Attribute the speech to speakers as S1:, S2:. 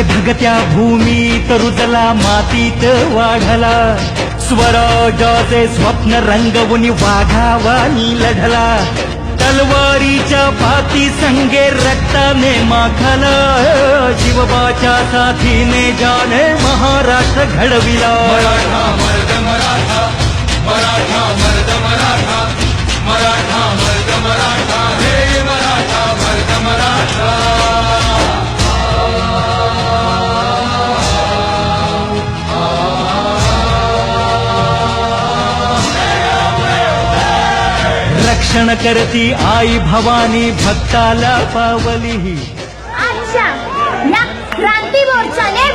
S1: धगधगत्या भूमीत रुजला मातीत वाढला. स्वराजाचे स्वप्न रंगवून वाघावानी लढला तलवारीच्या पाती संगे रक्ताने माखला. शिवबाच्या साथीने जाने महाराष्ट्र घडविला.
S2: मराठा मर्द मराठा मराठा
S1: रक्षण करती आई भवानी भक्ताला पावली.
S3: अच्छा या क्रांती मोर्चाने